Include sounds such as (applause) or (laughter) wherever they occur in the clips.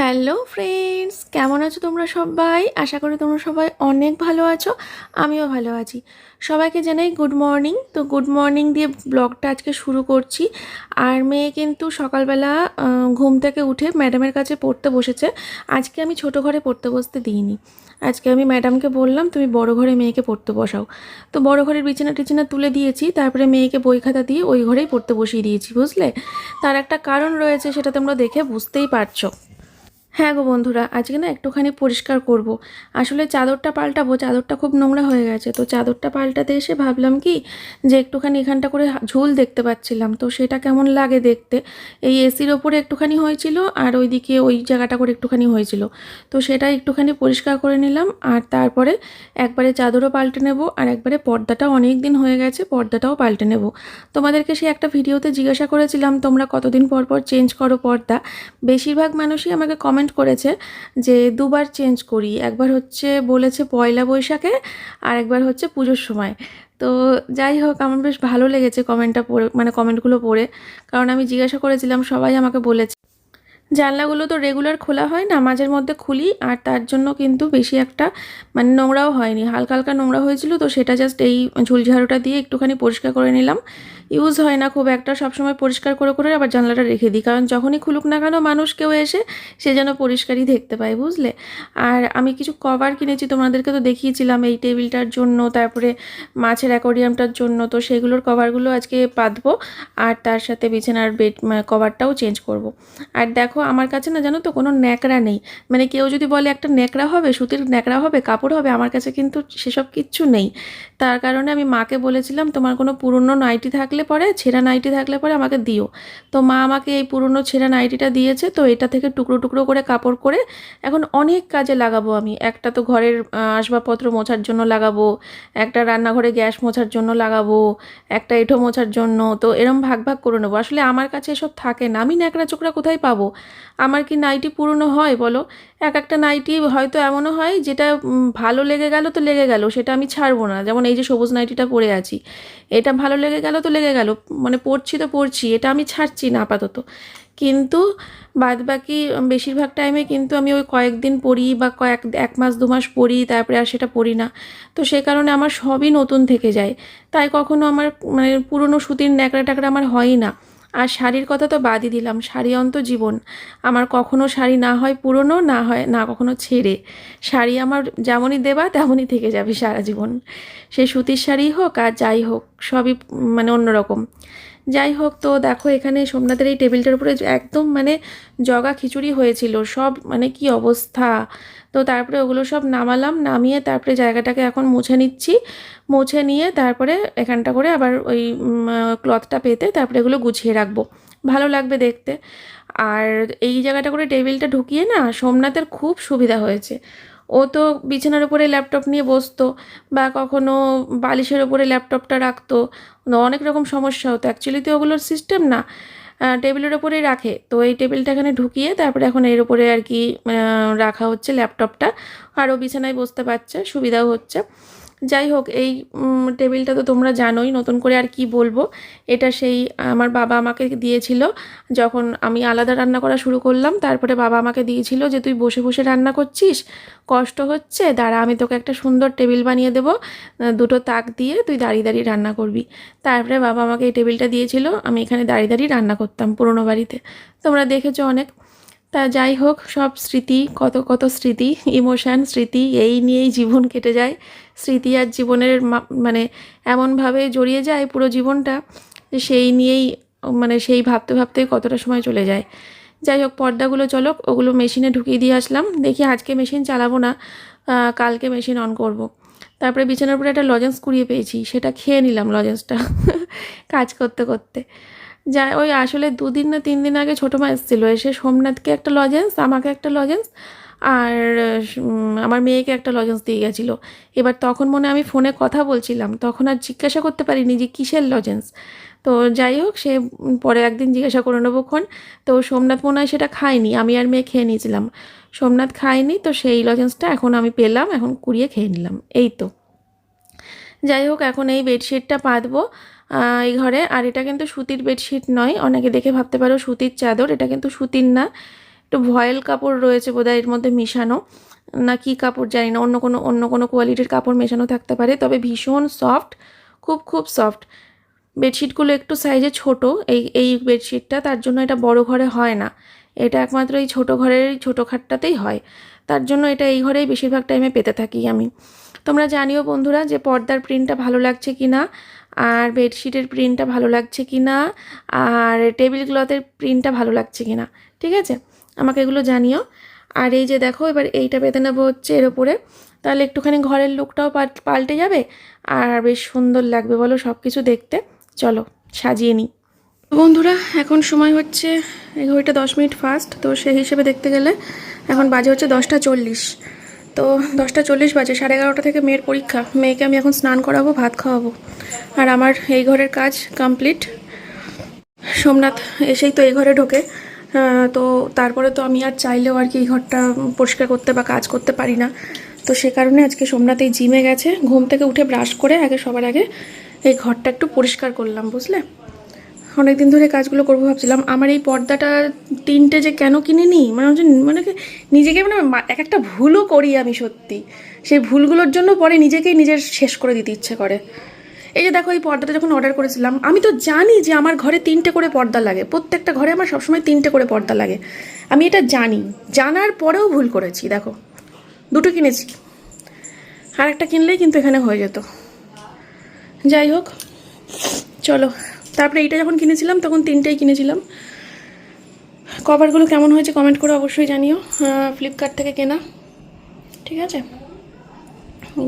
Hello friends কেমন আছো তোমরা সবাই? আশা করি তোমরা সবাই অনেক ভালো আছো। আমিও ভালো আছি। সবাইকে জানাই গুড মর্নিং তো গুড মর্নিং দিয়ে ব্লগটা আজকে শুরু করছি। আর মেয়ে কিন্তু সকালবেলা ঘুম থেকে উঠে ম্যাডামের কাছে পড়তে বসেছে। আজকে আমি ছোট ঘরে পড়তে বসতে দিইনি। আজকে আমি ম্যাডামকে বললাম, তুমি বড় ঘরে মেয়েকে পড়তে বসাও। তো বড় ঘরের বিছানা টিছানা তুলে দিয়েছি। তারপরে মেয়েকে বই খাতা দিয়ে ওই ঘরেই পড়তে বসিয়ে দিয়েছি, বুঝলে? তার একটা কারণ রয়েছে, সেটা তোমরা দেখে বুঝতেই পারছ। হ্যাঁ গো বন্ধুরা, আজকে না একটুখানি পরিষ্কার করব। আসলে চাদরটা পাল্টাবো, চাদরটা খুব নোংরা হয়ে গেছে। তো চাদরটা পাল্টাতে এসে ভাবলাম কি যে একটুখানি এখানটা করে ঝুল দেখতে পাচ্ছিলাম। তো সেটা কেমন লাগে দেখতে? এই এসির ওপরে একটুখানি হয়েছিল আর ওইদিকে ওই জায়গাটা করে একটুখানি হয়েছিল। তো সেটা একটুখানি পরিষ্কার করে নিলাম আর তারপরে একবারে চাদরও পাল্টে নেব আর একবারে পর্দাটা অনেক দিন হয়ে গেছে, পর্দাটাও পাল্টে নেব। তোমাদেরকে সে একটা ভিডিওতে জিজ্ঞাসা করেছিলাম, তোমরা কতদিন পর পর চেঞ্জ করো পর্দা? বেশিরভাগ মানুষই আমাকে কমেন্ট করেছে যে, দুবার চেঞ্জ করি। একবার হচ্ছে বলেছে পয়লা বৈশাখে আর একবার হচ্ছে পুজোর সময়। তো যাই হোক, আমার বেশ ভালো লেগেছে কমেন্টটা পড়ে মানে কমেন্টগুলো পড়ে। কারণ আমি জিজ্ঞাসা করেছিলাম, সবাই আমাকে বলেছে। জানলাগুলো তো রেগুলার খোলা হয় না, মাঝের মধ্যে খুলি, আর তার জন্য কিন্তু বেশি একটা মানে নোংরাও হয়নি। হালকা হালকা নোংরা হয়েছিল, তো সেটা জাস্ট এই ঝুলঝাড়ুটা দিয়ে একটুখানি পরিষ্কার করে নিলাম। ইউজ হয় না খুব একটা, সবসময় পরিষ্কার করে করে আবার জানলাটা রেখে দিই। কারণ যখনই খুলুক না কেন মানুষ কেউ এসে সে যেন পরিষ্কারই দেখতে পায়, বুঝলে? আর আমি কিছু কভার কিনেছি, তোমাদেরকে তো দেখিয়েছিলাম এই টেবিলটার জন্য, তারপরে মাছের অ্যাকোরিয়ামটার জন্য, তো সেগুলোর কভারগুলো আজকে পাতবো আর তার সাথে বিছানার বেড কভারটাও চেঞ্জ করব। আর দেখো আমার কাছে না জানো তো কোনো ন্যাকড়া নেই। মানে কেউ যদি বলে একটা ন্যাকড়া হবে, সুতির ন্যাকড়া হবে, কাপড় হবে, আমার কাছে কিন্তু সেসব কিচ্ছু নেই। তার কারণে আমি মাকে বলেছিলাম, তোমার কোনো পুরনো নাইটি থাকলে পরে, ছেঁড়া নাইটি থাকলে পরে আমাকে দিও। তো মা আমাকে এই পুরনো ছেঁড়া নাইটিটা দিয়েছে, তো এটা থেকে টুকরো টুকরো করে কাপড় করে এখন অনেক কাজে লাগাবো আমি। একটা তো ঘরের আসবাবপত্র মোছার জন্য লাগাবো, একটা রান্নাঘরে গ্যাস মোছার জন্য লাগাবো, একটা এঁঠো মোছার জন্য, তো এরম ভাগ ভাগ করে নেব। আসলে আমার কাছে এসব থাকে না। আমি ন্যাকড়া চোকড়া কোথায় পাবো? আমার কি নাইটি পুরনো হয় বলো? এক একটা নাইটি হয়তো এমনও হয় যেটা ভালো লেগে গেল তো লেগে গেল, সেটা আমি ছাড়বো না। যেমন এই যে সবুজ নাইটিটা পরে আছি, এটা ভালো লেগে গেল তো লেগে গেল মানে পড়ছি তো পড়ছি এটা আমি ছাড়ছি না আপাতত। কিন্তু বাদ বাকি বেশিরভাগ টাইমে কিন্তু আমি ওই কয়েকদিন পড়ি বা কয়েক, এক মাস, দু মাস পড়ি তারপরে আর সেটা পড়ি না। তো সে কারণে আমার সবই নতুন থেকে যায়। তাই কখনো আমার মানে পুরনো সুতির ন্যাকড়া ট্যাকড়া আমার হয়ই না। আর শাড়ির কথা তো বাদই দিলাম। শাড়ি অন্ত জীবন। আমার কখনো শাড়ি না হয় পুরনো, না হয়, না কখনো ছেড়ে। শাড়ি আমার যেমনই দেবা, তেমনই থেকে যাবে সারা জীবন। সে সুতির শাড়ি হোক আর যাই হোক, সবই মানে অন্যরকম। যাই হোক, তো দেখো এখানে সোমনাথের এই টেবিলটার উপরে একদম মানে জগা খিচুড়ি হয়েছিল। সব মানে কি অবস্থা? তো তারপরে ওগুলো সব নামালাম, নামিয়ে তারপরে জায়গাটাকে এখন মুছে নিচ্ছি। মুছে নিয়ে তারপরে এখানটা করে আবার ওই ক্লথটা পেতে তারপরে এগুলো গুছিয়ে রাখব। ভালো লাগবে দেখতে। আর এই জায়গাটা করে টেবিলটা ঢুকিয়ে না সোমনাথের খুব সুবিধা হয়েছে। ও তো বিছানার উপরে ল্যাপটপ নিয়ে বসতো বা কখনো বালিশের উপরে ল্যাপটপটা রাখতো। অনেক রকম সমস্যা হতো। অ্যাকচুয়ালি তো ওগুলোর সিস্টেম না। টেবিলের ওপরেই রাখে। তো এই টেবিলটা এখানে ঢুকিয়ে তারপরে এখন এর উপরে আর কি রাখা হচ্ছে ল্যাপটপটা। আরও বিছানায় বসতে পারছে, সুবিধাও হচ্ছে। যাই হোক, এই টেবিলটা তো তোমরা জানোই, নতুন করে আর কি বলব। এটা সেই, আমার বাবা আমাকে দিয়েছিল যখন আমি আলাদা রান্না করা শুরু করলাম। তারপরে বাবা আমাকে দিয়েছিল যে, তুই বসে বসে রান্না করছিস, কষ্ট হচ্ছে, দাঁড়া, আমি তোকে একটা সুন্দর টেবিল বানিয়ে দেবো, দুটো তাক দিয়ে তুই দাঁড়িয়ে দাঁড়িয়ে রান্না করবি। তারপরে বাবা আমাকে এই টেবিলটা দিয়েছিল, আমি এখানে দাঁড়িয়ে দাঁড়িয়ে রান্না করতাম পুরোনো বাড়িতে। তোমরা দেখেছ অনেক। তা যাই হোক, সব স্মৃতি, কত কত স্মৃতি, ইমোশান, স্মৃতি, এই নিয়েই জীবন কেটে যায়। স্মৃতি আর জীবনের মানে এমনভাবে জড়িয়ে যায় পুরো জীবনটা যে সেই নিয়েই মানে সেই ভাবতে ভাবতে কতটা সময় চলে যায়। যাই হোক, পর্দাগুলো চলো ওগুলো মেশিনে ঢুকিয়ে দিয়ে আসলাম। দেখি আজকে মেশিন চালাবো না কালকে মেশিন অন করব। তারপরে বিছানার উপরে একটা লজেন্স কুড়িয়ে পেয়েছি, সেটা খেয়ে নিলাম লজেন্সটা (laughs) কাজ করতে করতে। যা ওই আসলে দুদিন না তিন দিন আগে ছোটো মা এসেছিল, এসে সোমনাথকে একটা লজেন্স আমাকে একটা লজেন্স আর আমার মেয়েকে একটা লজেন্স দিয়ে গেছিল। এবার তখন মনে আমি ফোনে কথা বলছিলাম, তখন আর জিজ্ঞাসা করতে পারিনি যে কিসের লজেন্স তো যাই হোক, সে পরে একদিন জিজ্ঞাসা করে নেব ক্ষণ। তো সোমনাথ মনে হয় সেটা খায়নি, আমি আর মেয়ে খেয়ে নিয়েছিলাম। সোমনাথ খায়নি, তো সেই লজেন্সটা এখন আমি পেলাম, এখন কুড়িয়ে খেয়ে নিলাম, এই তো। যাই হোক, এখন এই বেডশিটটা পাতবো এই ঘরে। আর এটা কিন্তু সুতির বেডশিট নয়, অনেকে দেখে ভাবতে পারো সুতির চাদর, এটা কিন্তু সুতির না। একটু ভয়েল কাপড় রয়েছে বোধহয়, এর মধ্যে মিশানো। না, কি কাপড় জানি না, অন্য কোনো অন্য কোনো কোয়ালিটির কাপড় মেশানো থাকতে পারে, তবে ভীষণ সফট খুব খুব সফট বেডশিটগুলো একটু সাইজে ছোট, এই এই বেডশিটটা, তার জন্য এটা বড় ঘরে হয় না। এটা একমাত্র এই ছোটো ঘরের ছোটো খাটটাতেই হয়। তার জন্য এটা এই ঘরেই বেশিরভাগ টাইমে পেতে থাকি আমি। তোমরা জানিও বন্ধুরা যে পর্দার প্রিন্টটা ভালো লাগছে কি না আর বেডশিটের প্রিন্টটা ভালো লাগছে কি না আর টেবিল ক্লথের প্রিন্টটা ভালো লাগছে কি না ঠিক আছে? আমাকে এগুলো জানিও। আর এই যে দেখো, এবার এইটা পেতে নেব হচ্ছে এর ওপরে তাহলে একটুখানি ঘরের লুকটাও পাল্টে যাবে। আর বেশ সুন্দর লাগবে বলো সব কিছু দেখতে। চলো, সাজিয়ে নিই। বন্ধুরা, এখন সময় হচ্ছে এই ঘড়িটা দশ মিনিট ফাস্ট তো সেই হিসেবে দেখতে গেলে এখন বাজে হচ্ছে দশটা চল্লিশ। তো দশটা চল্লিশ বাজে, সাড়ে এগারোটা থেকে মেয়ের পরীক্ষা। মেয়েকে আমি এখন স্নান করাবো, ভাত খাওয়াবো। আর আমার এই ঘরের কাজ কমপ্লিট সোমনাথ এসেই তো এই ঘরে ঢোকে। তো তারপরে তো আমি আর চাইলেও আর কি এই ঘরটা পরিষ্কার করতে বা কাজ করতে পারি না। তো সে কারণে আজকে সোমনাথ এই জিমে গেছে, ঘুম থেকে উঠে ব্রাশ করে আগে সবার আগে এই ঘরটা একটু পরিষ্কার করলাম, বুঝলে? অনেকদিন ধরে কাজগুলো করব ভাবছিলাম, আমার এই পর্দাটা তিনটে যে কেন কিনে নিই মানে হচ্ছে মানে নিজেকে মানে এক একটা ভুলও করি আমি সত্যি। সেই ভুলগুলোর জন্য পরে নিজেকেই নিজের শেষ করে দিতে ইচ্ছে করে। এই যে দেখো, এই পর্দাটা যখন অর্ডার করেছিলাম, আমি তো জানি যে আমার ঘরে তিনটে করে পর্দা লাগে। প্রত্যেকটা ঘরে আমার সবসময় তিনটে করে পর্দা লাগে। আমি এটা জানি। জানার পরেও ভুল করেছি, দেখো। দুটো কিনেছি। আর একটা কিনলেই কিন্তু এখানে হয়ে যেত। যাই হোক, চলো। তারপরে এইটা যখন কিনেছিলাম, তখন তিনটেই কিনেছিলাম। কভারগুলো কেমন হয়েছে কমেন্ট করে অবশ্যই জানিও। ফ্লিপকার্ট থেকে কেনা। ঠিক আছে?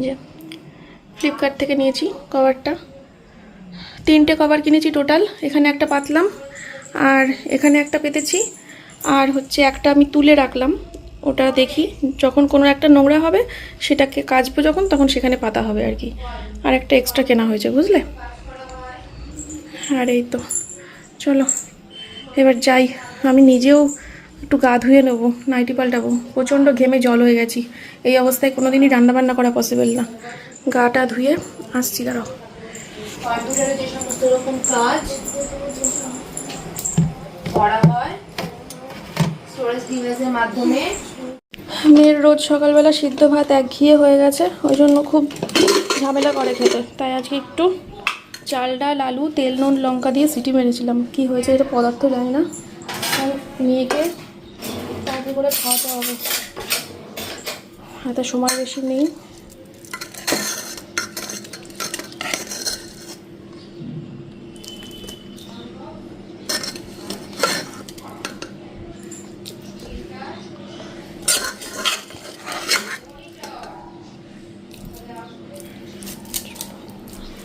যে। ফ্লিপকার্ট থেকে নিয়েছি কভারটা তিনটে কভার কিনেছি টোটাল এখানে একটা পাতলাম, আর এখানে একটা পেতেছি। আর হচ্ছে একটা আমি তুলে রাখলাম, ওটা দেখি যখন কোনো একটা নোংরা হবে, সেটাকে কাচবো যখন, তখন সেখানে পাতা হবে আর কি। আর একটা এক্সট্রা কেনা হয়েছে, বুঝলে? আর এই তো, চলো। এবার যাই, আমি নিজেও একটু গা ধুয়ে নেব, নাইটি পাল্টাবো। প্রচণ্ড ঘেমে জল হয়ে গেছি। এই অবস্থায় কোনো দিনই রান্নাবান্না করা পসিবল না। গাটা ধুয়ে আসছি দাঁড়াও। কম্পিউটারে যে সমস্ত রকম কাজ করা হয় স্টোরেজ ডিভাইসের মাধ্যমে। মেয়ের রোজ সকালবেলা সিদ্ধ ভাত একঘিয়ে হয়ে গেছে ওই জন্য খুব ঝামেলা করে খেতে। তাই আজকে একটু চাল ডাল আলু তেল নুন লঙ্কা দিয়ে সিটি মেরেছিলাম। কি হয়েছে এটা পদার্থ জানি না। মেয়েকে তাড়াতাড়ি করে খাওয়াতে হবে। হাতে সময় বেশি নেই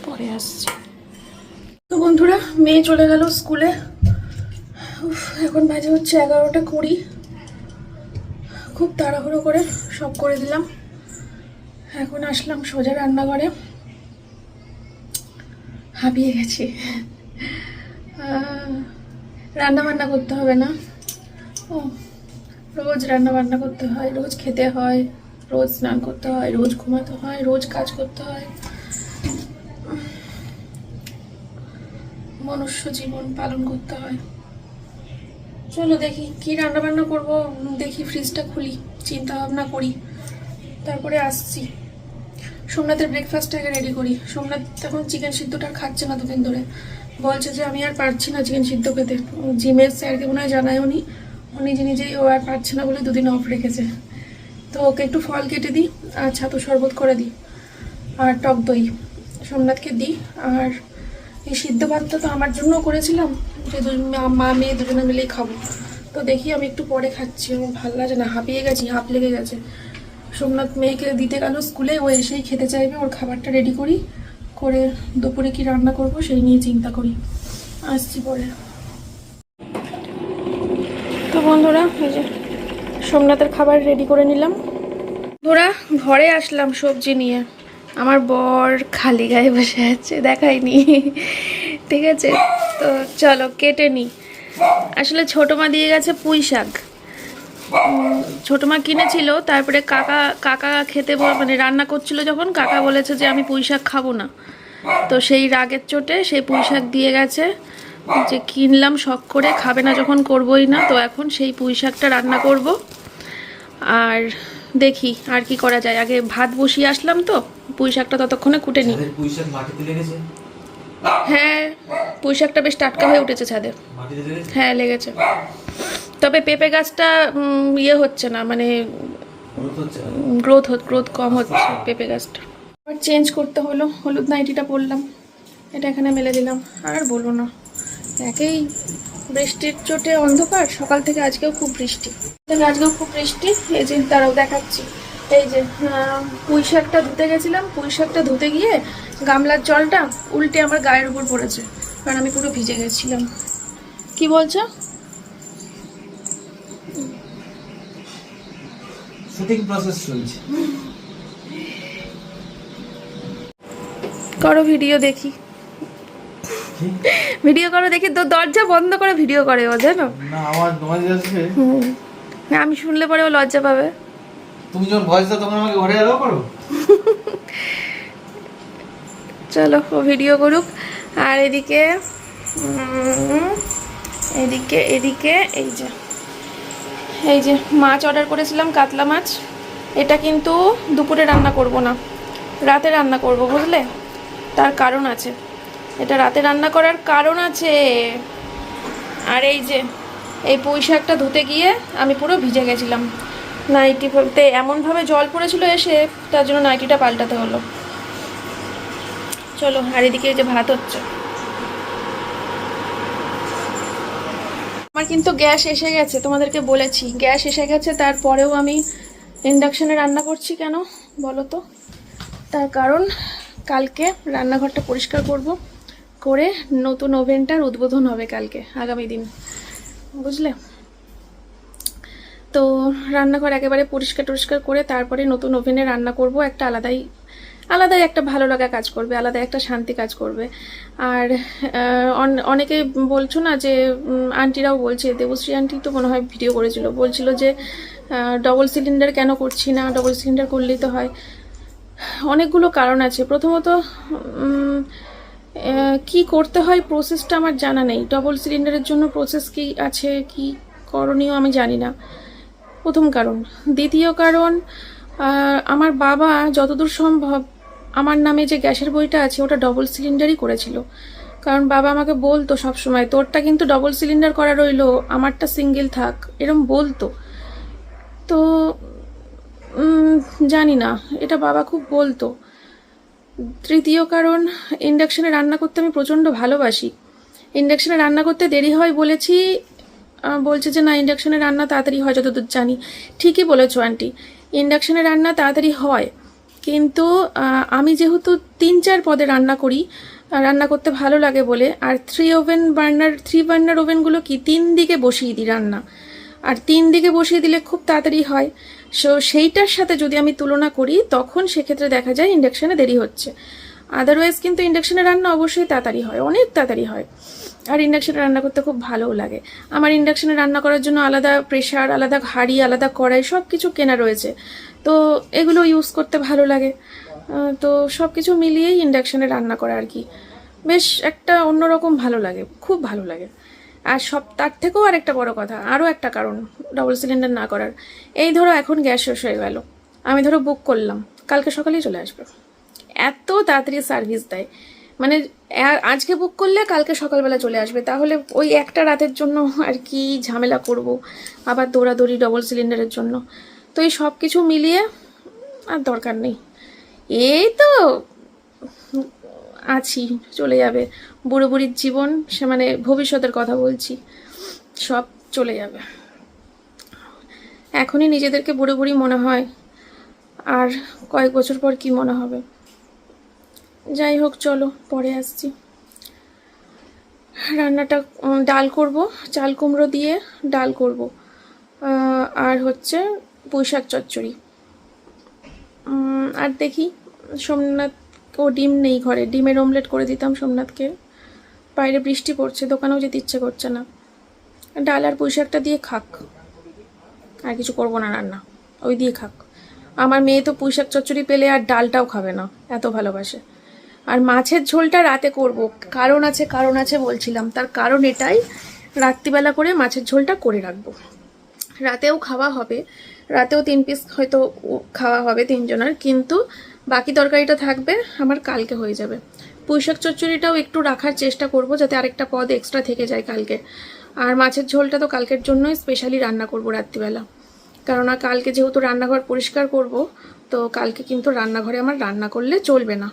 পরে আসছি তো বন্ধুরা মেয়ে চলে গেল স্কুলে। এখন বাজে হচ্ছে এগারোটা কুড়ি। খুব তাড়াহুড়ো করে সব করে দিলাম। এখন আসলাম সোজা রান্নাঘরে। হাঁপিয়ে গেছি। রান্না বান্না করতে হবে না। ও, রোজ রান্না বান্না করতে হয়, রোজ খেতে হয়, রোজ স্নান করতে হয়, রোজ ঘুমাতে হয়, রোজ কাজ করতে হয়। মনুষ্য জীবন পালন করতে হয়। চলো দেখি কি রান্না বান্না করব। দেখি ফ্রিজটা খুলি চিন্তা ভাবনা করি। তারপরে আসছি। সোমনাথের ব্রেকফাস্টটা আগে রেডি করি। সোমনাথ এখন চিকেন সিদ্ধটা খাচ্ছে না দুদিন ধরে। বলছে যে, আমি আর পারছি না চিকেন সিদ্ধ খেতে। জিমের স্যারকে মনে হয় জানায়ও নি ও নিজে নিজেই ও আর পারছে না বলে দুদিন অফ রেখেছে। তো ওকে একটু ফল কেটে দিই আর ছাতু শরবত করে দিই। আর টক দই। সোমনাথকে দিই। আর এই সিদ্ধ ভাতটা তো আমার জন্যও করেছিলাম। যে মা- মেয়ে দুজনে মিলেই খাব। তো দেখি আমি একটু পরে খাচ্ছি, আমার ভালো লাগে না, হাঁপিয়ে গেছি, হাঁপ লেগে গেছে। সোমনাথ মেয়েকে দিতে গেল স্কুলে, ও এসেই খেতে চাইবে, ওর খাবারটা রেডি করি। করে দুপুরে কি রান্না করব সেই নিয়ে চিন্তা করি। আসছি পরে। তো বন্ধুরা, এই যে সোমনাথের খাবার রেডি করে নিলাম। বন্ধুরা, ঘরে আসলাম সবজি নিয়ে। আমার বর খালি গায়ে বসে আছে দেখাইনি ঠিক আছে? তো চলো, কেটে নি। আসলে ছোটো মা দিয়ে গেছে পুঁই শাক। ছোটো মা কিনেছিল, তারপরে কাকা কাকা খেতে মানে রান্না করছিল যখন, কাকা বলেছে যে আমি পুঁই শাক খাব না। তো সেই রাগের চোটে সেই পুঁই শাক দিয়ে গেছে। যে কিনলাম, শখ করে, খাবে না যখন করবই না, তো এখন সেই পুঁই শাকটা রান্না করব। আর দেখি, আর কি করা যায়। আগে ভাত বসিয়ে আসলাম তো পুঁই শাকটা ততক্ষণে কুটে নিই পুঁইশাক মাটিতে লেগেছে? হ্যাঁ পুঁই শাকটা বেশ টাটকা হয়ে উঠেছে ছাদে। হ্যাঁ লেগেছে। তবে পেঁপে গাছটা ইয়ে হচ্ছে না মানে গ্রোথ গ্রোথ কম হচ্ছে পেঁপে গাছটা। আবার চেঞ্জ করতে হলো হলুদ নাইটিটা পরলাম। এটা এখানে মেলে দিলাম আর বলব না। একেই বৃষ্টির চোটে অন্ধকার সকাল থেকে আজকেও খুব বৃষ্টি। আজকেও খুব বৃষ্টি এই যে তারাও দেখাচ্ছি। এই যে পুঁই শাকটা ধুতে গেছিলাম পুঁই শাকটা ধুতে গিয়ে গামলার জলটা উল্টে আমার গায়ের উপর পড়েছে কারণ আমি পুরো ভিজে গেছিলাম। কি বলছো? শুটিং প্রসেস চলছে। করো ভিডিও দেখি। ভিডিও করো দেখি তো দরজা বন্ধ করে ভিডিও করে ও জানো? না যাচ্ছে আমি শুনলে পরে ও লজ্জা পাবে। তুমি যখন ভয়েস দাও তখন আমাকে ঘরে এলাও করো। চলো ভিডিও করুক। আর এদিকে এদিকে এদিকে, এই যে। এই যে, মাছ অর্ডার করেছিলাম, কাতলা মাছ। এটা কিন্তু দুপুরে রান্না করব না। রাতে রান্না করব, বুঝলে? তার কারণ আছে। এটা রাতে রান্না করার কারণ আছে। আর এই যে, এই পুঁই শাকটা ধুতে গিয়ে আমি পুরো ভিজে গেছিলাম। নাইটিতে এমনভাবে জল পড়েছিল এসে তার জন্য নাইটিটা পাল্টাতে হলো। চলো আর এদিকে যে ভাত হচ্ছে। আমার কিন্তু গ্যাস এসে গেছে, তোমাদেরকে বলেছি। গ্যাস এসে গেছে, তারপরেও আমি ইন্ডাকশানে রান্না করছি কেন বলো তো? তার কারণ কালকে রান্নাঘরটা পরিষ্কার করব, করে নতুন ওভেনটার উদ্বোধন হবে কালকে, আগামী দিন। বুঝলে? তো রান্নাঘর একেবারে পরিষ্কার টরিষ্কার করে তারপরে নতুন ওভেনে রান্না করব। একটা আলাদাই আলাদাই একটা ভালো লাগা কাজ করবে আলাদা একটা শান্তি কাজ করবে। আর অনেকে বলছো না যে আন্টিরাও বলছে, দেবশ্রী আন্টি তো মনে হয় ভিডিও করেছিল। বলছিল যে ডবল সিলিন্ডার কেন করছি না ডবল সিলিন্ডার করলেই তো হয়। অনেকগুলো কারণ আছে। প্রথমত কি করতে হয় প্রসেসটা আমার জানা নেই। ডবল সিলিন্ডারের জন্য প্রসেস কি আছে, কি করণীয় আমি জানি না। প্রথম কারণ। দ্বিতীয় কারণ আমার বাবা যতদূর সম্ভব আমার নামে যে গ্যাসের বইটা আছে ওটা ডবল সিলিন্ডারই করেছিল। কারণ বাবা আমাকে বলতো সব সময় তোরটা কিন্তু ডবল সিলিন্ডার করা রইল, আমারটা সিঙ্গেল থাক। এরম বলতো। তো জানি না, এটা বাবা খুব বলতো। তৃতীয় কারণ ইন্ডাকশানে রান্না করতে আমি প্রচণ্ড ভালোবাসি। ইন্ডাকশানে রান্না করতে দেরি হয় বলেছি বলছে যে না, ইন্ডাকশনে রান্না তাড়াতাড়ি হয়, যতদূর জানি। ঠিকই বলেছ, আন্টি। ইন্ডাকশনে রান্না তাড়াতাড়ি হয়, কিন্তু আমি যেহেতু তিন চার পদে রান্না করি রান্না করতে ভালো লাগে বলে, আর three oven burner three burner ওভেনগুলো কি তিন দিকে বসিয়ে দিই রান্না। আর তিন দিকে বসিয়ে দিলে খুব তাড়াতাড়ি হয়। সো, সেইটার সাথে যদি আমি তুলনা করি, তখন সেক্ষেত্রে দেখা যায় ইন্ডাকশানে দেরি হচ্ছে। আদারওয়াইজ কিন্তু ইন্ডাকশনে রান্না অবশ্যই তাড়াতাড়ি হয়, অনেক তাড়াতাড়ি হয়। আর ইন্ডাকশানে রান্না করতে খুব ভালোও লাগে। আমার ইন্ডাকশানে রান্না করার জন্য আলাদা প্রেশার আলাদা হাঁড়ি, আলাদা কড়াই সব কিছু কেনা রয়েছে। তো এগুলো ইউজ করতে ভালো লাগে। তো সব কিছু মিলিয়েই ইন্ডাকশানে রান্না করা আর কি। বেশ একটা অন্যরকম ভালো লাগে, খুব ভালো লাগে। আর সব, তার থেকেও আর একটা বড় কথা, আরও একটা কারণ ডবল সিলিন্ডার না করার। এই ধরো এখন গ্যাস শেষ হয়ে গেল। আমি ধরো বুক করলাম, কালকে সকালেই চলে আসবে। এত তাড়াতাড়ি সার্ভিস দেয়। মানে আজকে বুক করলে কালকে সকালবেলা চলে আসবে। তাহলে ওই একটা রাতের জন্য আর কি ঝামেলা করব। আবার দৌড়াদৌড়ি ডবল সিলিন্ডারের জন্য। তো এই সব কিছু মিলিয়ে আর দরকার নেই। এই তো আছি, চলে যাবে। বুড়ো বুড়ির জীবন, সে মানে ভবিষ্যতের কথা বলছি। সব চলে যাবে। এখনই নিজেদেরকে বুড়ো বুড়ি মনে হয়। আর কয়েক বছর পর কি মনে হবে? যাই হোক, চলো, পরে আসছি। রান্নাটা ডাল করব, চাল কুমড়ো দিয়ে ডাল করব। আর হচ্ছে পুঁইশাক চচ্চড়ি। আর দেখি, সোমনাথ, ও ডিম নেই ঘরে। ডিমের অমলেট করে দিতাম সোমনাথকে। বাইরে বৃষ্টি পড়ছে, দোকানেও যেতে ইচ্ছে করছে না। ডাল আর পুঁইশাকটা দিয়ে খাক। আর কিছু করব না রান্না, ওই দিয়ে খাক। আমার মেয়ে তো পুঁইশাক চচ্চড়ি পেলে আর ডালটাও খাবে না, এত ভালোবাসে। আর মাছের ঝোলটা রাতে করব। কারণ আছে কারণ আছে বলছিলাম। তার কারণ এটাই, রাত্রিবেলা করে মাছের ঝোলটা করে রাখব। রাতেও খাওয়া হবে। রাতেও তিন পিস হয়তো খাওয়া হবে তিনজনের। কিন্তু বাকি তরকারিটা থাকবে, আমার কালকে হয়ে যাবে। পুঁইশাক চচ্চড়িটাও একটু রাখার চেষ্টা করব যাতে আরেকটা পদ এক্সট্রা থেকে যায় কালকে। আর মাছের ঝোলটা তো কালকের জন্যই স্পেশালি রান্না করব রাত্রিবেলা। কেননা কালকে যেহেতু রান্নাঘর পরিষ্কার করব, তো কালকে কিন্তু রান্নাঘরে আমার রান্না করলে চলবে না।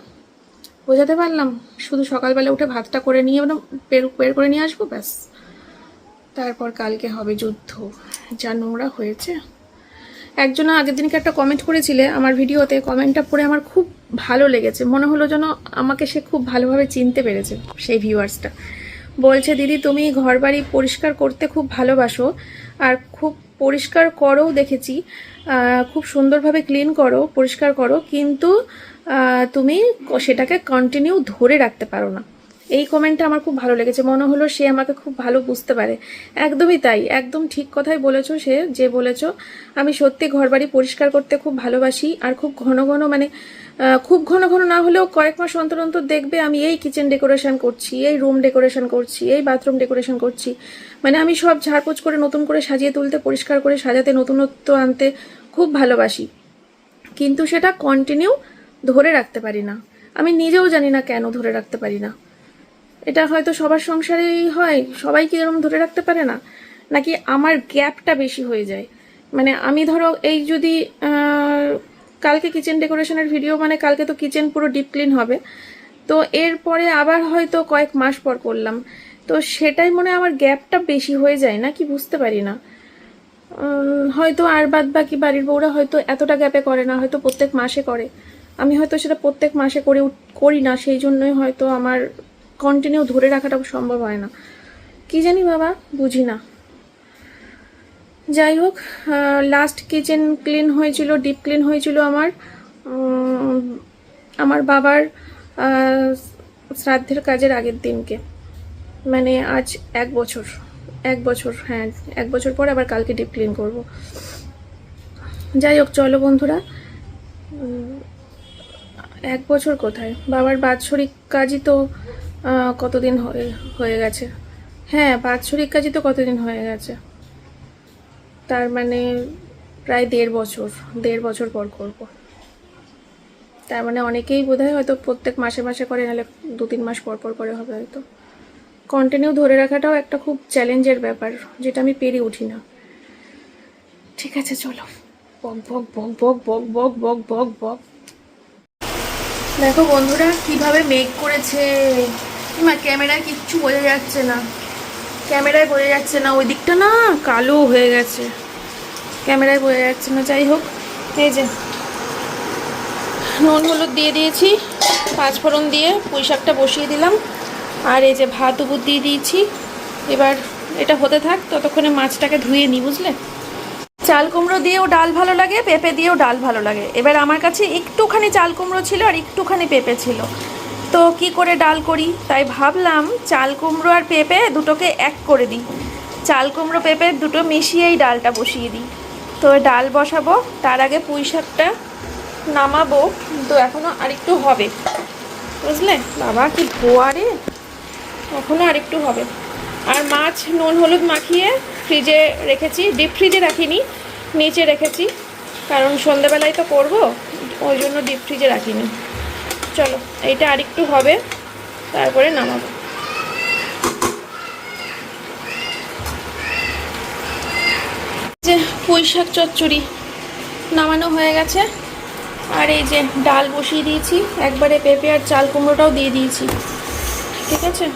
বোঝাতে পারলাম। শুধু সকালবেলা উঠে ভাতটা করে নিয়ে মানে বের বের করে নিয়ে আসব, ব্যাস। তারপর কালকে হবে যুদ্ধ। যা নোংরা হয়েছে। একজন আগের দিনকে একটা কমেন্ট করেছিলে আমার ভিডিওতে। কমেন্টটা পড়ে আমার খুব ভালো লেগেছে। মনে হলো যেন আমাকে সে খুব ভালোভাবে চিনতে পেরেছে, সেই ভিউয়ার্সটা বলছে, দিদি, তুমি ঘরবাড়ি পরিষ্কার করতে খুব ভালোবাসো। আর খুব পরিষ্কার করো দেখেছি। খুব সুন্দরভাবে ক্লিন করো, পরিষ্কার করো, কিন্তু তুমি সেটাকে কন্টিনিউ ধরে রাখতে পারো না। এই কমেন্টটা আমার খুব ভালো লেগেছে। মনে হলো সে আমাকে খুব ভালো বুঝতে পারে। একদমই তাই। একদম ঠিক কথাই বলেছ সে, যে বলেছ। আমি সত্যি ঘরবাড়ি পরিষ্কার করতে খুব ভালোবাসি। আর খুব ঘন ঘন মানে খুব ঘন ঘন না হলেও কয়েক মাস অন্তর অন্তর দেখবে আমি এই কিচেন ডেকোরেশন করছি, এই রুম ডেকোরেশন করছি, এই বাথরুম ডেকোরেশন করছি। মানে আমি সব ঝাড়পোছ করে নতুন করে সাজিয়ে তুলতে, পরিষ্কার করে সাজাতে, নতুনত্ব আনতে খুব ভালোবাসি। কিন্তু সেটা কন্টিনিউ ধরে রাখতে পারি না। আমি নিজেও জানি না কেন ধরে রাখতে পারি না। এটা হয়তো সবার সংসারেই হয় সবাই কি এরকম ধরে রাখতে পারে না, নাকি আমার গ্যাপটা বেশি হয়ে যায়? মানে আমি ধরো এই যদি কালকে কিচেন ডেকোরেশনের ভিডিও মানে কালকে তো কিচেন পুরো ডিপ ক্লিন হবে, তো এরপরে আবার হয়তো কয়েক মাস পর করলাম, তো সেটাই মনে আমার গ্যাপটা বেশি হয়ে যায় না কি বুঝতে পারি না। হয়তো আর বাদ বাকি বাড়ির বউরা হয়তো এতটা গ্যাপে করে না, হয়তো প্রত্যেক মাসে করে, আমি হয়তো সেটা প্রত্যেক মাসে করে করি না, সেই জন্যই হয়তো আমার কন্টিনিউ ধরে রাখাটা সম্ভব হয় না। কি জানি বাবা, বুঝি না। যাই হোক লাস্ট কিচেন ক্লিন হয়েছিল ডিপ ক্লিন হয়েছিল আমার। আমার বাবার শ্রাদ্ধের কাজের আগের দিনকে। মানে আজ এক বছর এক বছর হ্যাঁ এক বছর পর আবার কালকে ডিপ ক্লিন করব। যাই হোক, চলো বন্ধুরা। এক বছর কোথায়? বাবার বাৎসরিক কাজই তো কতদিন হয়ে হয়ে গেছে? হ্যাঁ বাৎসরিক কাজই তো কতদিন হয়ে গেছে। তার মানে প্রায় দেড় বছর দেড় বছর পর করব। তার মানে অনেকেই বোধহয় হয়তো প্রত্যেক মাসে মাসে করে, নাহলে দু তিন মাস পর পর করে হবে হয়তো। কন্টিনিউ ধরে রাখাটাও একটা খুব চ্যালেঞ্জের ব্যাপার, যেটা আমি পেরে উঠি না। ঠিক আছে, চলো। বক বক বক বক বক বক বক বক বক। দেখো বন্ধুরা, কীভাবে মেক করেছে মা ক্যামেরায় কিচ্ছু বোঝা যাচ্ছে না। ক্যামেরায় বোঝা যাচ্ছে না, ওই দিকটা না কালো হয়ে গেছে। ক্যামেরায় বোঝা যাচ্ছে না, যাই হোক, এই যে। নুন, হলুদ দিয়ে দিয়েছি পাঁচফোড়ন দিয়ে পুঁই শাকটা বসিয়ে দিলাম। আর এই যে ভাত উবুর দিয়ে দিয়েছি। এবার এটা হতে থাক, ততক্ষণে মাছটাকে ধুয়ে নিই, বুঝলে? চাল কুমড়ো দিয়েও ডাল ভালো লাগে, পেঁপে দিয়েও ডাল ভালো লাগে। এবার আমার কাছে একটুখানি চাল কুমড়ো ছিল আর একটুখানি পেঁপে ছিল। তো কি করে ডাল করি? তাই ভাবলাম চাল কুমড়ো আর পেঁপে দুটোকে এক করে দিই। চাল কুমড়ো, পেঁপে দুটো মিশিয়েই ডালটা বসিয়ে দিই। তো ডাল বসাবো, তার আগে পুঁই শাকটা নামাবো তো এখনও আরেকটু হবে। বুঝলে? বাবা, কি ধোয়া রে। এখনও আরেকটু হবে। আর মাছ নুন হলুদ মাখিয়ে ফ্রিজে রেখেছি, ডিপ ফ্রিজে রাখিনি, নিচে রেখেছি। কারণ সন্ধেবেলায় তো করব, ওই জন্য ডিপ ফ্রিজে রাখিনি। চলো, এইটা আরেকটু হবে, তারপরে নামাবো। যে পুঁই শাক চচ্চড়ি নামানো হয়ে গেছে, আর এই যে ডাল বসিয়ে দিয়েছি, একবারে পেঁপে আর চাল কুমড়োটাও দিয়ে দিয়েছি, ঠিক আছে?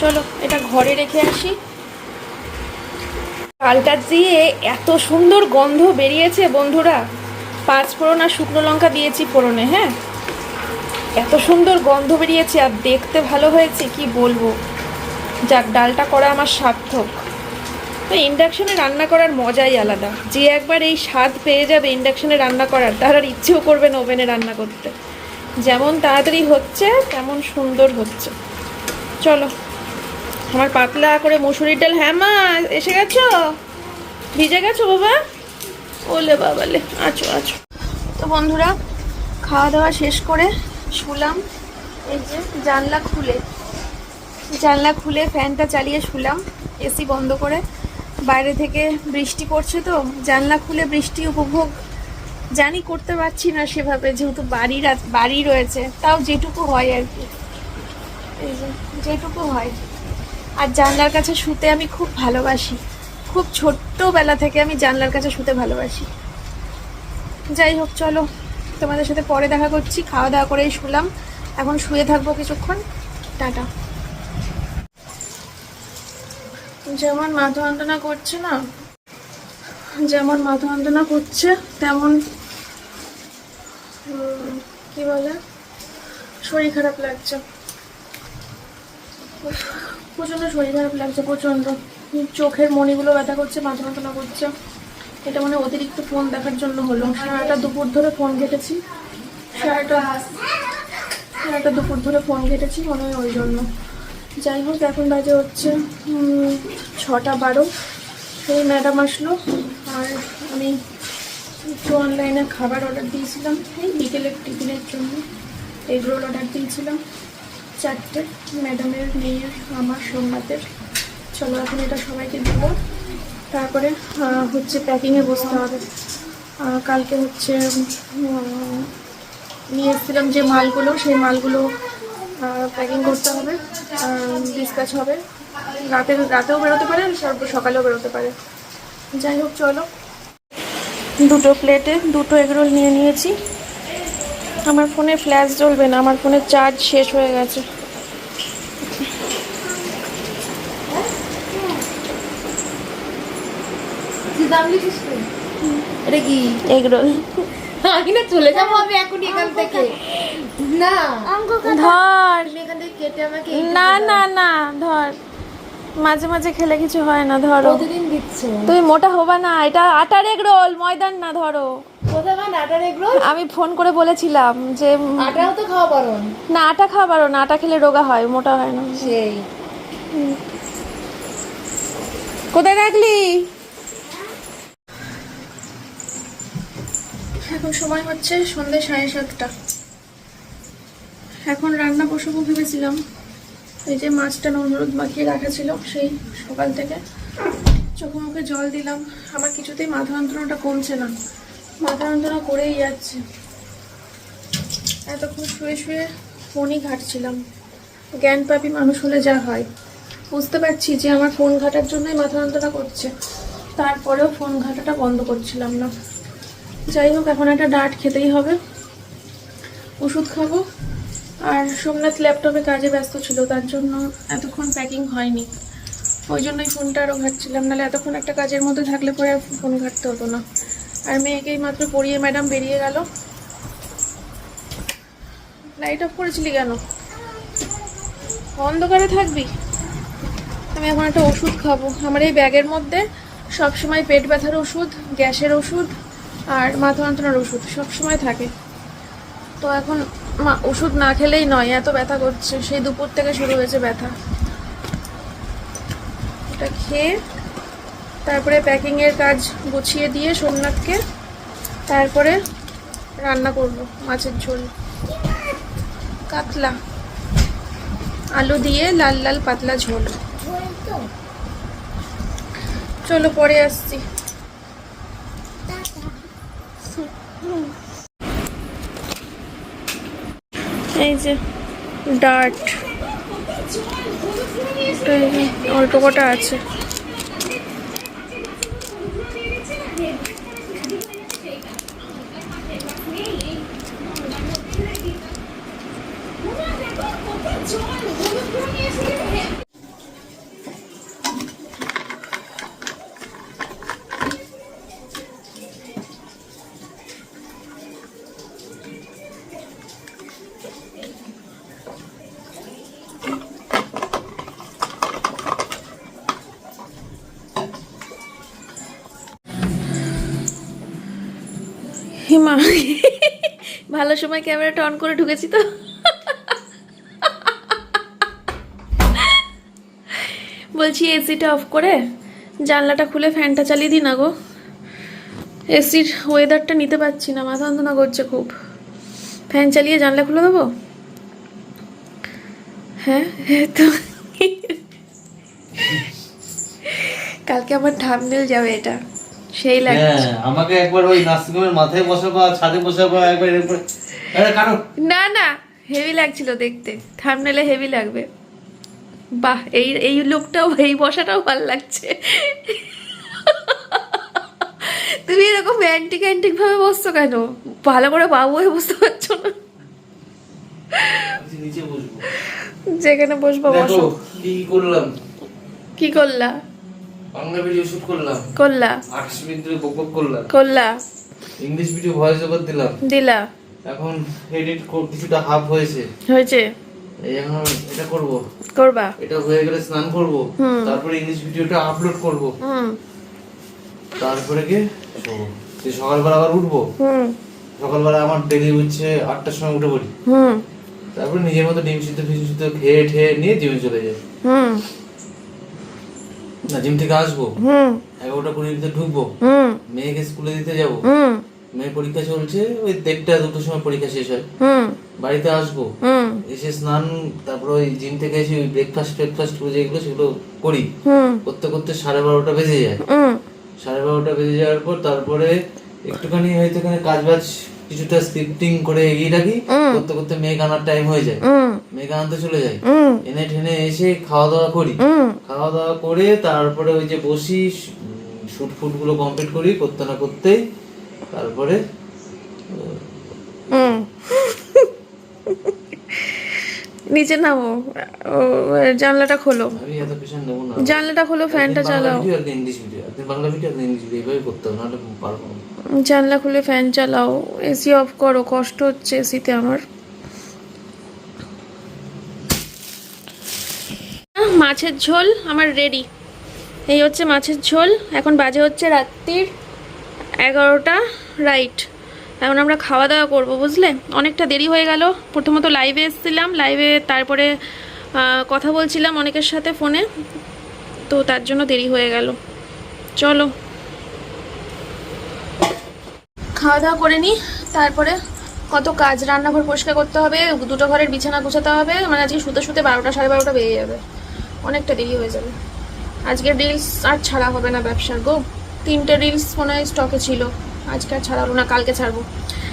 চলো, এটা ঘরে রেখে আসি। ডালটা দিয়ে এত সুন্দর গন্ধ বেরিয়েছে, বন্ধুরা। পাঁচ ফোড়ন আর শুকনো লঙ্কা দিয়েছি ফোড়নে হ্যাঁ? এত সুন্দর গন্ধ বেরিয়েছে আর দেখতে ভালো হয়েছে, কি বলব? যাক, ডালটা করা আমার সার্থক। তো ইন্ডাকশনে রান্না করার মজাই আলাদা। যে একবার এই স্বাদ পেয়ে যাবে ইন্ডাকশনে রান্না করার, তার আর ইচ্ছেও করবে না ওভেনে রান্না করতে। যেমন তাড়াতাড়ি হচ্ছে, তেমন সুন্দর হচ্ছে। চলো, আমার পাতলা করে মুসুরির ডাল হ্যাঁ মা, এসে গেছো? ভিজে গেছো বাবা? ওলে বাবালে আছো আছো। তো বন্ধুরা খাওয়া দাওয়া শেষ করে শুলাম। এই যে জানলা খুলে। জানলা খুলে ফ্যানটা চালিয়ে শুলাম এসি বন্ধ করে। বাইরে থেকে বৃষ্টি পড়ছে তো, জানলা খুলে বৃষ্টি উপভোগ জানি করতে পারছি না সেভাবে, যেহেতু বাড়ির বাড়ি রয়েছে, তাও যেটুকু হয় আর কি। এই যেটুকু হয়। আর জানলার কাছে শুতে আমি খুব ভালোবাসি। খুব ছোট্টবেলা থেকে আমি জানলার কাছে শুতে ভালোবাসি। যাই হোক, চলো, তোমাদের সাথে পরে দেখা করছি, খাওয়া দাওয়া করেই শুলাম। এখন শুয়ে থাকব কিছুক্ষণ। টাটা। যেমন মাথা যন্ত্রণা করছে না, যেমন মাথা যন্ত্রণা করছে, তেমন কি বলে? শরীর খারাপ লাগছে। প্রচণ্ড শরীর খারাপ লাগছে, প্রচণ্ড। চোখের মণিগুলো ব্যথা করছে, মাথা যন্ত্রণা করছে। এটা মানে অতিরিক্ত ফোন দেখার জন্য হলো। সারাটা দুপুর ধরে ফোন ঘেটেছি। সারাটা সারাটা দুপুর ধরে ফোন ঘেটেছি মনে হয় ওই জন্য। যাই হোক, এখন বাজে হচ্ছে ছটা বারো। সেই ম্যাডাম আসলো, আর আমি একটু অনলাইনে খাবার অর্ডার দিয়েছিলাম। এই বিকেলের টিফিনের জন্য। এগ রোল অর্ডার দিয়েছিলাম। চারটে, ম্যাডামের মেয়ের আমার সোমনাথের। চলো, এখন এটা সবাইকে দেবো। তারপরে হচ্ছে প্যাকিংয়ে বসতে হবে। কালকে হচ্ছে নিয়ে এসেছিলাম যে মালগুলো, সেই মালগুলো প্যাকিং করতে হবে। ডিসকাচ হবে। রাতে রাতেও বেরোতে পারে সকালেও বেরোতে পারে। যাই হোক, চলো। দুটো প্লেটে দুটো এগরোল নিয়ে নিয়েছি। আমার ফোনে ফ্ল্যাশ জ্বলবে না আমার ফোনে চার্জ শেষ হয়ে গেছে। তুই? এটা কি? এগরোল আমি না চলে যাব আমি এখন এখান থেকে। না। ধর। তুমি এখান থেকে কেটে আমাকে না না না ধর। মাঝে মাঝে খেলে কিছু হয় না ধরো। তুমি মোটা হবা না এটা আটার এগ রোল ময়দান না ধরো। আমি ফোন করে বলেছিলাম যে আটাও তো খাওয়া বারণ। না আটা খাওয়া পারো না আটা খেলে রোগা হয় মোটা হয় না। সেই। কোথায় রাখলি এখন সময় হচ্ছে সন্ধ্যে সাড়ে সাতটা। এখন রান্না বসাবো ভেবেছিলাম। এই যে মাছটা নুন হলুদ মাখিয়ে রাখা ছিল সেই সকাল থেকে। চোখে মুখে জল দিলাম। আমার কিছুতেই মাথা যন্ত্রণাটা কমছে না। মাথা যন্ত্রণা করেই যাচ্ছে। এতক্ষণ শুয়ে শুয়ে ফোনই ঘাটছিলাম। জ্ঞান পাপি মানুষ হলে যা হয়। বুঝতে পারছি যে আমার ফোন ঘাটার জন্যই মাথা যন্ত্রণা করছে। তারপরেও ফোন ঘাটাটা বন্ধ করছিলাম না। যাই হোক, এখন একটা ডাট খেতেই হবে। ওষুধ খাব। আর সোমনাথ ল্যাপটপে কাজে ব্যস্ত ছিল, তার জন্য এতক্ষণ প্যাকিং হয়নি। ওই জন্যই ফোনটা আরও ঘাটছিলাম, নাহলে এতক্ষণ একটা কাজের মধ্যে থাকলে পরে ফোন ঘাটতে হতো না। আর মেয়েকেই মাত্র পড়িয়ে ম্যাডাম বেরিয়ে গেল। লাইট অফ করেছিলি কেন? অন্ধকারে থাকবি? আমি এখন একটা ওষুধ খাব। আমার এই ব্যাগের মধ্যে সবসময় পেট ব্যথার ওষুধ, গ্যাসের ওষুধ আর মাথা যন্ত্রণার ওষুধ সবসময় থাকে। তো এখন মা, ওষুধ না খেলেই নয়, এত ব্যথা করছে। সেই দুপুর থেকে শুরু হয়েছে ব্যথা। এটা খেয়ে তারপরে প্যাকিংয়ের কাজ গুছিয়ে দিয়ে সোমনাথকে তারপরে রান্না করব, মাছের ঝোল। কাতলা। আলু দিয়ে লাল লাল পাতলা ঝোল। চলো পরে আসছি। এই যে ডার্ট অল্প কটা আছে। ভালো সময় ক্যামেরাটা অন করে ঢুকেছি তো। বলছি, এসিটা অফ করে জানলাটা খুলে ফ্যানটা চালিয়ে দিই না গো। এসির ওয়েদারটা নিতে পারছি না, মাথা যন্ত্রণা করছে খুব। ফ্যান চালিয়ে জানলা খুলে দেবো? হ্যাঁ হ্যাঁ তো। কালকে আমার থামনেল যাবে এটা। সেই লাগে হ্যাঁ আমাকে একবার ওই নার্সিংহোমের মাথায় বসাবো ছাদে বসাবো একবার আরে না না হেভি লাগছিল দেখতে। থামনেলে হেভি লাগবে। বাহ এই এই লুকটাও এই বসাটাও ভালো লাগছে। তুমি এরকম অ্যান্টিক অ্যান্টিক ভাবে বসছো কেন? ভালো করে বাবু হয়ে বসতে পারছ না। যেখানে বসবো বসো। কি করলাম? কি করলা? বাংলা ভিডিও শুট করলাম। করলা। আঠাশ মিনিট ধরে বক বক করলাম। করলা। ইংলিশ ভিডিও ভয়েস ওভার দিলাম। দিলা। এখন এডিট কিছুটা হাফ হয়েছে। হয়েছে। এখন এটা করব। করবা। এটা হয়ে গেলে স্নান করব। তারপরে ইংলিশ ভিডিওটা আপলোড করব। হুম। তারপরে কি শোবো। সকালবেলা আবার উঠবো। হুম। সকালবেলা আমার ডেলি হচ্ছে আটটার সময় উঠে পড়ি। হুম। তারপরে নিজের মতো ডিম সিদ্ধ ফিম সিদ্ধ খেয়ে ঠেয়ে নিয়ে জিমে চলে যাই। হুম। না জিম থেকে আসব? হুম। এগারোটা কুড়ির ভিতরে ঢুকবো? হুম। মেয়েকে স্কুলে দিতে যাব? হুম। মেয়ে পরীক্ষা চলছে ওই দেড়টা দুটোর সময় পরীক্ষা শেষ হয়। হুম। বাড়িতে আসব? হুম। এসে স্নান তারপর ওই জিম থেকে এসে ওই ব্রেকফাস্ট ব্রেকফাস্ট করে যেগুলো সেগুলো করি। হুম। করতে করতে সাড়ে বারোটা বেজে যায়। হুম। সাড়ে বারোটা বেজে যাওয়ার পর তারপরে একটুখানি হয়তো এখানে কাজ বাজ কিছুটা স্ক্রিপ্টিং করে এগিয়ে রাখি করতে করতে মেয়ে আনার টাইম হয়ে যায়। মেঘ মেয়ে আনতে চলে যাই। এনে ঠেনে এসে খাওয়া দাওয়া করি। খাওয়া দাওয়া করে তারপরে ওই যে বসি শুট ফুটগুলো কমপ্লিট করি করতে না করতেই তারপরে হুম। নিচে নামো। ও, জানলাটা খোলো। জানলাটা খোলো ফ্যানটা চালাও। জানলা খুলে ফ্যান চালাও। এসি অফ করো কষ্ট হচ্ছে এসিতে আমার। মাছের ঝোল আমার রেডি এই হচ্ছে মাছের ঝোল। এখন বাজে হচ্ছে রাত্রির এগারোটা রাইট এখন আমরা খাওয়া দাওয়া করব, বুঝলে? অনেকটা দেরি হয়ে গেল। প্রথমত লাইভে এসেছিলাম লাইভে তারপরে কথা বলছিলাম অনেকের সাথে ফোনে। তো তার জন্য দেরি হয়ে গেল। চলো। খাওয়া দাওয়া করে নিই তারপরে কত কাজ, রান্নাঘর পরিষ্কার করতে হবে, দুটো ঘরের বিছানা গুছাতে হবে মানে আজকে শুতে শুতে বারোটা, সাড়ে বারোটা বেজে যাবে। অনেকটা দেরি হয়ে যাবে। আজকে রিলস আর ছাড়া হবে না ব্যবসার গো। তিনটে রিলস মনে হয় স্টকে ছিল। আজকে আর ছাড়াবো না কালকে ছাড়বো।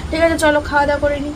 ঠিক আছে চলো খাওয়া দাওয়া করে নিই